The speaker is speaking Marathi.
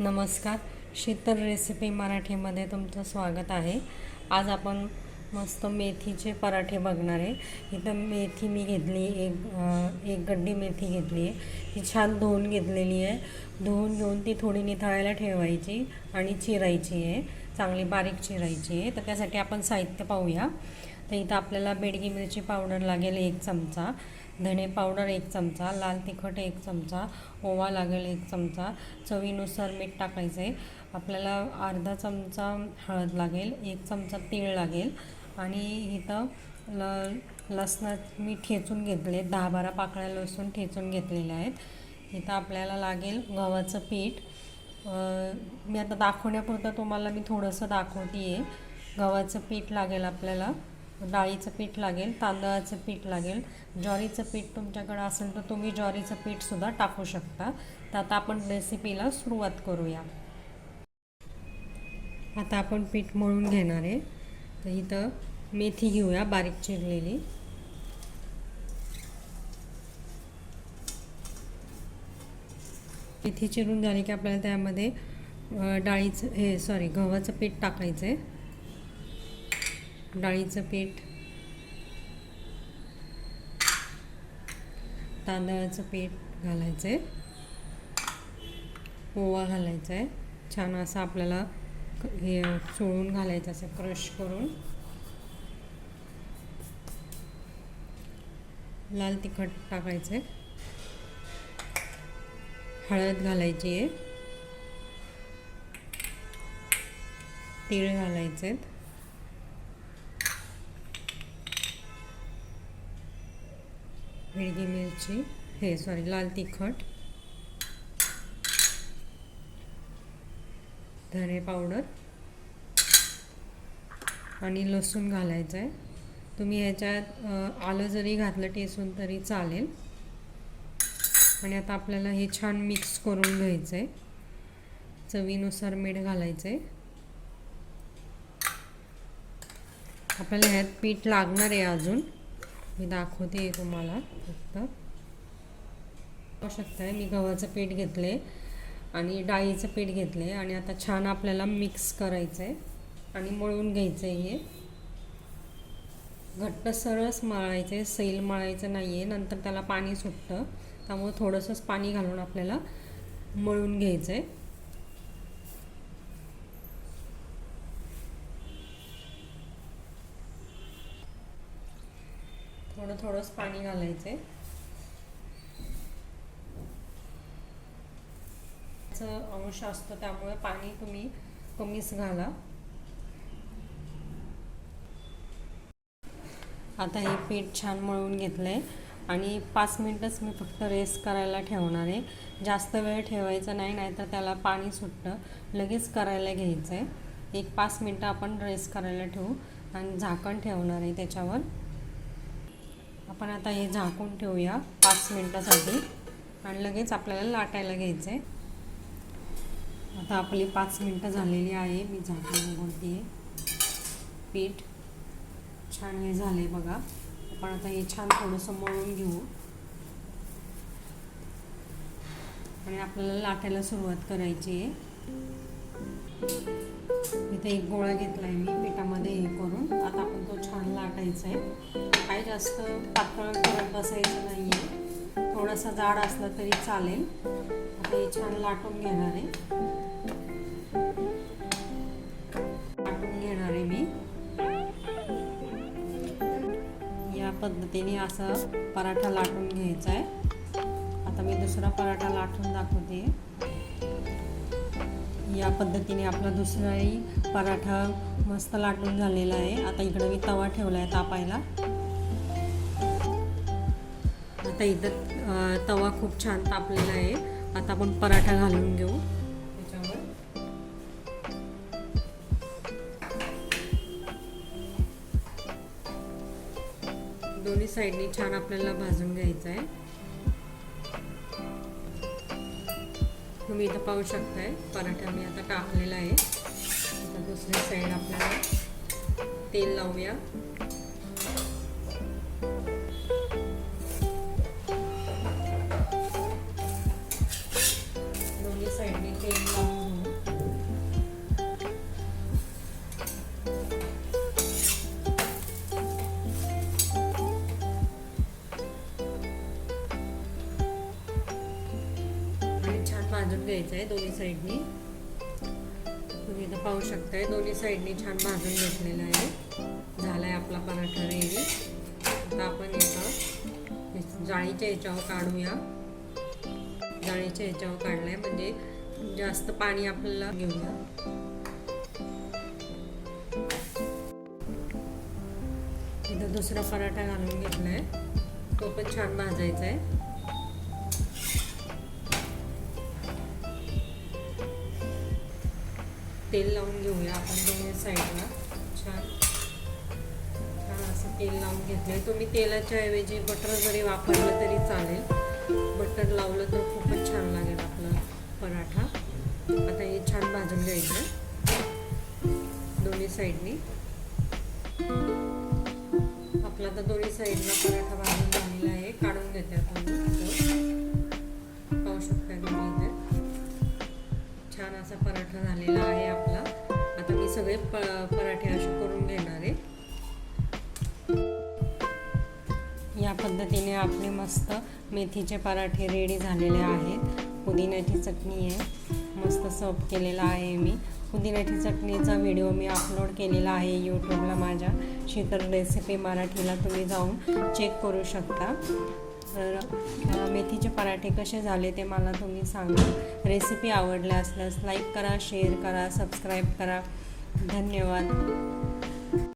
नमस्कार. शीतल रेसिपी मराठीमध्ये तुमचं स्वागत आहे. आज आपण मस्त मेथीचे पराठे बघणार आहे. इथं मेथी मी घेतली एक एक गड्डी मेथी घेतली आहे. ती छान धुवून घेतलेली आहे. धुवून घेऊन ती थोडी निथळायला ठेवायची आणि चिरायची आहे. चांगली बारीक चिरायची आहे. तर त्यासाठी आपण साहित्य पाहूया. तर इथं आपल्याला बेडगी मिरची पावडर लागेल एक चमचा धणे पावडर एक चमचा लाल तिखट एक चमचा ओवा लागेल एक चमचा चवीनुसार मीठ टाकायचं. आहे आपल्याला अर्धा चमचा हळद लागेल एक चमचा तीळ लागेल आणि इथं ल लसणात मी ठेचून घेतले दहा बारा पाकळ्या लसूण ठेचून घेतलेल्या आहेत. इथं आपल्याला लागेल गव्हाचं पीठ. मी आता दाखवण्यापुरतं तुम्हाला मी थोडंसं दाखवते आहे गव्हाचं पीठ लागेल आपल्याला. डाळीचं पीठ लागेल तांदळाचं पीठ लागेल. ज्वारीचं पीठ तुमच्याकडं असेल तर तुम्ही ज्वारीचं पीठसुद्धा टाकू शकता. तर आता आपण रेसिपीला सुरुवात करूया. आता आपण पीठ मळून घेणार आहे. तर इथं मेथी घेऊया बारीक चिरलेली. मेथी चिरून झाली की आपल्याला त्यामध्ये डाळीचं हे सॉरी गव्हाचं पीठ टाकायचं आहे डाळीचं पीठ तांदळाचं पीठ घालायचं आहे ओवा घालायचा आहे छान असं आपल्याला हे चोळून घालायचं असं क्रश करून. लाल तिखट टाकायचं आहे हळद घालायची आहे तीळ घालायचे आहेत हिरवी मिरची हे सॉरी लाल तिखट धणे पावडर आणि लसूण घालायचं आहे तुम्ही ह्याच्यात आलं जरी घातलं टेसून तरी चालेल. आणि आता आपल्याला हे छान मिक्स करून घ्यायचं आहे चवीनुसार मीठ घालायचं आहे आपल्याला ह्यात पीठ लागणार आहे अजून. मी दाखवते तुम्हाला फक्त. बघू शकताय मी गव्हाचं पीठ घेतले आणि डाळीचं पीठ घेतले आणि आता छान आपल्याला मिक्स करायचं आहे आणि मळून घ्यायचं आहे हे. घट्ट सरस मळायचं आहे सैल मळायचं नाही आहे नंतर त्याला पाणी सुटतं त्यामुळे थोडंसंच पाणी घालून आपल्याला मळून घ्यायचं आहे थोडंच पाणी घालायचं आहे अंश असतो त्यामुळे पाणी तुम्ही कमीच घाला. आता हे पीठ छान मळून घेतलं आहे आणि पाच मिनटंच मी फक्त रेस्ट करायला ठेवणार आहे. जास्त वेळ ठेवायचा नाही नाहीतर त्याला पाणी सुटतं. लगेच करायला घ्यायचं आहे एक पाच मिनटं आपण रेस्ट करायला ठेवू. आणि झाकण ठेवणार आहे त्याच्यावर. आपण आता हे झाकून ठेवूया पाच मिनटासाठी. आणि लगेच आपल्याला लाटायला घ्यायचं आहे आता आपली पाच मिनटं झालेली आहे. मी झाकून बोलते पीठ छान हे झाले बघा. आपण आता हे छान थोडंसं मळून घेऊ. आणि आपल्याला लाटायला सुरुवात करायची आहे. इथे एक गोळा घेतला आहे मी. छान आहे. काही जास्त पातळ करत बसायचं नाही आहे थोडासा जाड असलं तरी चालेल. आता हे छान लाटून घेणार आहे. लाटून घेणार आहे मी. या पद्धतीने असं पराठा लाटून घ्यायचा आहे. आता मी दुसरा पराठा लाटून दाखवते. या पद्धतीने आपला दुसराही पराठा मस्त लाटून झालेला आहे. आता इकडे मी तवा ठेवला आहे तापायला. आता इथं तवा खूप छान तापलेला आहे. आता आपण पराठा घालून घेऊ. त्याच्यावर दोन्ही साईडनी छान आपल्याला भाजून घ्यायचं आहे तुम्ही इथं पाहू शकताय. पराठा मी आता टाकलेला आहे. आता दुसरी साईड आपल्याला तेल लावूया. भाजून घ्यायचं आहे दोन्ही साईडनी. तुम्ही इथं पाहू शकताय दोन्ही साईडनी छान भाजून घेतलेलं आहे. झाला आहे आपला पराठा रेडी आता आपण इथं जाळीच्या ह्याच्यावर काढूया. जाळीच्या ह्याच्यावर आहे म्हणजे जास्त पाणी आपल्याला घेऊया. इथं दुसरा पराठा घालून घेतलाय. तो पण छान भाजायचा आहे तेल लावून घेऊया आपण दोन्ही साईडला. छान. छान असं तेल लावून घेतलंय. तुम्ही तेलाच्या ऐवजी बटर जरी वापरलं तरी चालेल. बटर लावलं तर खूपच छान लागेल आपला पराठा. आता हे छान भाजून घ्यायचं. दोन्ही साईडनी. आपला तर दोन्ही साईडला पराठा भाजून झालेला आहे. काढून घेते आपण. आता प पराठे असे करून घेणार आहे. या पद्धतीने आपले मस्त मेथीचे पराठे रेडी झालेले आहेत. पुदिन्याची चटणी आहे. मस्त सर्व केलेला आहे मी. पुदिन्याची चटणीचा व्हिडिओ मी अपलोड केलेला आहे यूट्यूबला माझ्या. शीतल रेसिपी मराठीला तुम्ही जाऊन चेक करू शकता. तर मेथीचे पराठे कसे झाले ते मला तुम्ही सांगा. रेसिपी आवडल्या असल्यास लाईक करा शेअर करा सबस्क्राईब करा. धन्यवाद.